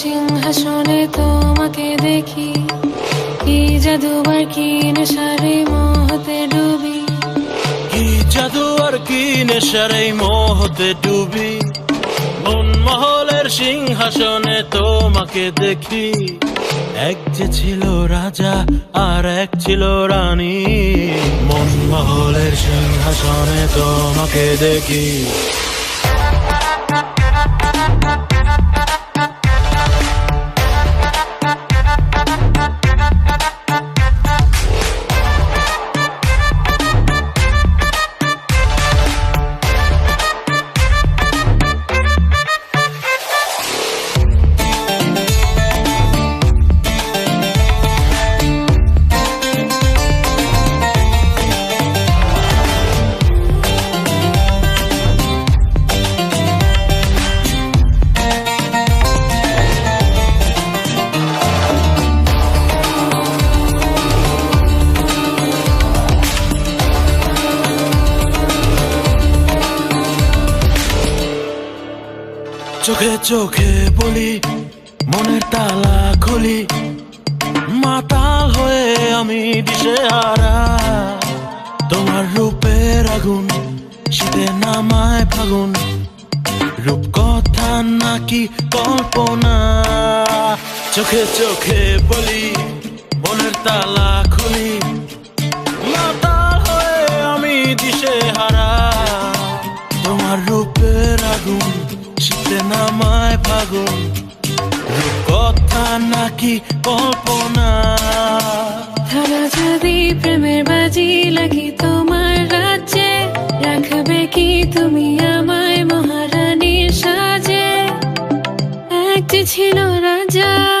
সিংহাসনে তোমাকে দেখি। কি জাদু আর কি নেশারে মোহতে ডুবি। কি জাদু আর কি নেশারে মোহতে ডুবি। মন মহলের সিংহাসনে তোমাকে দেখি। এক যে ছিল রাজা আর এক ছিল রানী। মনমহলের সিংহাসনে তোমাকে দেখি। চোখে চোখে বলি, মনের তালা খুলি। মাতাল হয়ে আমি দিশে হারা তোমার রূপের আগুন শীতে নামায় ফাগুন। রূপ কথা নাকি কল্পনা? চোখে চোখে বলি, মনের তালা নাকি কল্পনা? তারা যদি প্রেমের বাজি লাগি তোমার রাজ্যে, রাখবে কি তুমি আমায় মহারানীর সাজে? একটি ছিল রাজা